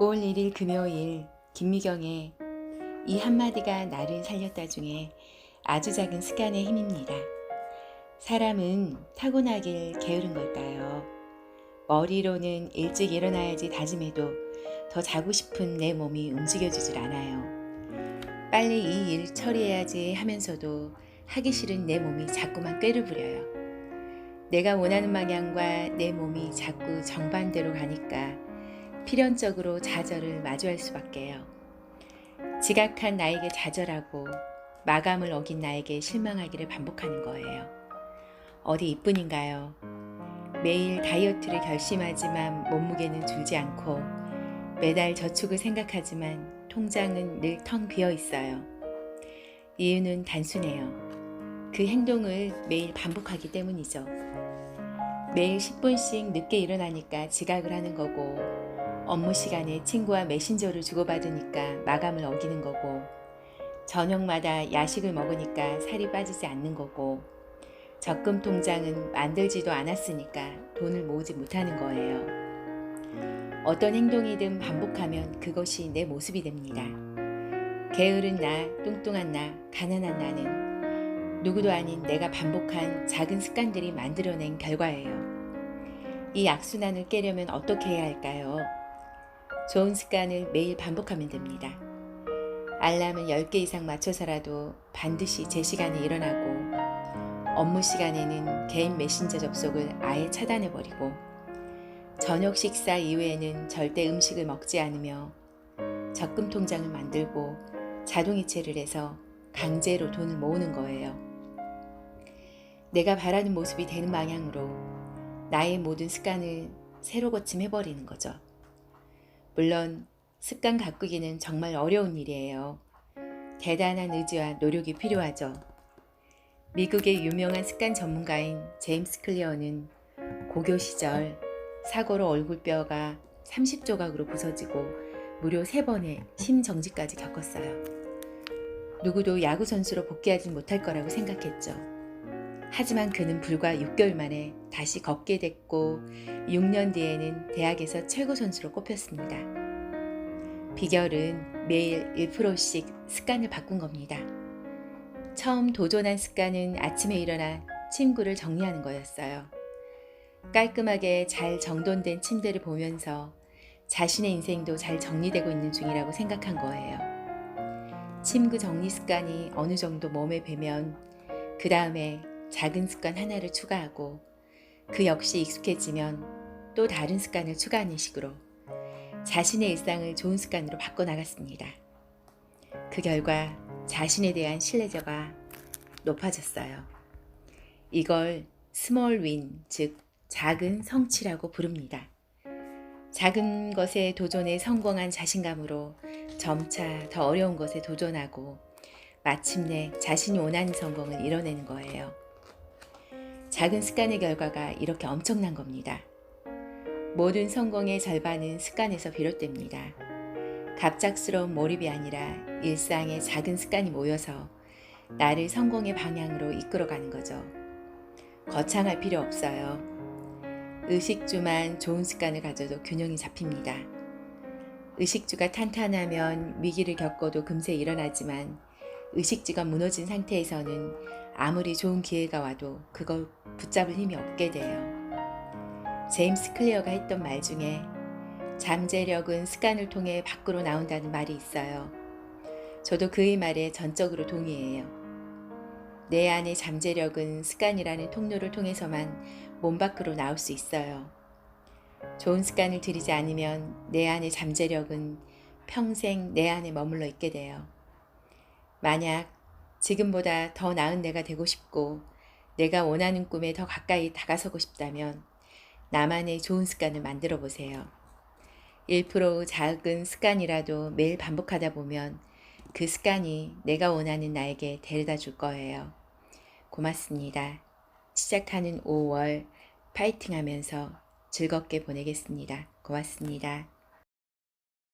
5월 1일 금요일 김미경의 이 한마디가 나를 살렸다 중에 아주 작은 습관의 힘입니다. 사람은 타고나길 게으른 걸까요? 머리로는 일찍 일어나야지 다짐해도 더 자고 싶은 내 몸이 움직여주질 않아요. 빨리 이 일 처리해야지 하면서도 하기 싫은 내 몸이 자꾸만 꾀를 부려요. 내가 원하는 방향과 내 몸이 자꾸 정반대로 가니까 필연적으로 좌절을 마주할 수밖에요. 지각한 나에게 좌절하고 마감을 어긴 나에게 실망하기를 반복하는 거예요. 어디 이뿐인가요? 매일 다이어트를 결심하지만 몸무게는 줄지 않고 매달 저축을 생각하지만 통장은 늘 텅 비어 있어요. 이유는 단순해요. 그 행동을 매일 반복하기 때문이죠. 매일 10분씩 늦게 일어나니까 지각을 하는 거고, 업무 시간에 친구와 메신저를 주고받으니까 마감을 어기는 거고, 저녁마다 야식을 먹으니까 살이 빠지지 않는 거고, 적금 통장은 만들지도 않았으니까 돈을 모으지 못하는 거예요. 어떤 행동이든 반복하면 그것이 내 모습이 됩니다. 게으른 나, 뚱뚱한 나, 가난한 나는 누구도 아닌 내가 반복한 작은 습관들이 만들어낸 결과예요. 이 악순환을 깨려면 어떻게 해야 할까요? 좋은 습관을 매일 반복하면 됩니다. 알람을 10개 이상 맞춰서라도 반드시 제 시간에 일어나고 업무 시간에는 개인 메신저 접속을 아예 차단해버리고 저녁 식사 이후에는 절대 음식을 먹지 않으며 적금 통장을 만들고 자동이체를 해서 강제로 돈을 모으는 거예요. 내가 바라는 모습이 되는 방향으로 나의 모든 습관을 새로 고침해버리는 거죠. 물론 습관 가꾸기는 정말 어려운 일이에요. 대단한 의지와 노력이 필요하죠. 미국의 유명한 습관 전문가인 제임스 클리어는 고교 시절 사고로 얼굴뼈가 30조각으로 부서지고 무려 3번의 심정지까지 겪었어요. 누구도 야구 선수로 복귀하지 못할 거라고 생각했죠. 하지만 그는 불과 6개월 만에 다시 걷게 됐고 6년 뒤에는 대학에서 최고 선수로 꼽혔습니다. 비결은 매일 1%씩 습관을 바꾼 겁니다. 처음 도전한 습관은 아침에 일어나 침구를 정리하는 거였어요. 깔끔하게 잘 정돈된 침대를 보면서 자신의 인생도 잘 정리되고 있는 중이라고 생각한 거예요. 침구 정리 습관이 어느 정도 몸에 배면 그 다음에 작은 습관 하나를 추가하고 그 역시 익숙해지면 또 다른 습관을 추가하는 식으로 자신의 일상을 좋은 습관으로 바꿔나갔습니다. 그 결과 자신에 대한 신뢰도가 높아졌어요. 이걸 스몰 윈, 즉 작은 성취라고 부릅니다. 작은 것에 도전에 성공한 자신감으로 점차 더 어려운 것에 도전하고 마침내 자신이 원하는 성공을 이뤄내는 거예요. 작은 습관의 결과가 이렇게 엄청난 겁니다. 모든 성공의 절반은 습관에서 비롯됩니다. 갑작스러운 몰입이 아니라 일상의 작은 습관이 모여서 나를 성공의 방향으로 이끌어가는 거죠. 거창할 필요 없어요. 의식주만 좋은 습관을 가져도 균형이 잡힙니다. 의식주가 탄탄하면 위기를 겪어도 금세 일어나지만 의식주가 무너진 상태에서는 아무리 좋은 기회가 와도 그걸 붙잡을 힘이 없게 돼요. 제임스 클리어가 했던 말 중에 잠재력은 습관을 통해 밖으로 나온다는 말이 있어요. 저도 그의 말에 전적으로 동의해요. 내 안의 잠재력은 습관이라는 통로를 통해서만 몸 밖으로 나올 수 있어요. 좋은 습관을 들이지 않으면 내 안의 잠재력은 평생 내 안에 머물러 있게 돼요. 만약 지금보다 더 나은 내가 되고 싶고 내가 원하는 꿈에 더 가까이 다가서고 싶다면 나만의 좋은 습관을 만들어 보세요. 1% 작은 습관이라도 매일 반복하다 보면 그 습관이 내가 원하는 나에게 데려다 줄 거예요. 고맙습니다. 시작하는 5월 파이팅 하면서 즐겁게 보내겠습니다. 고맙습니다.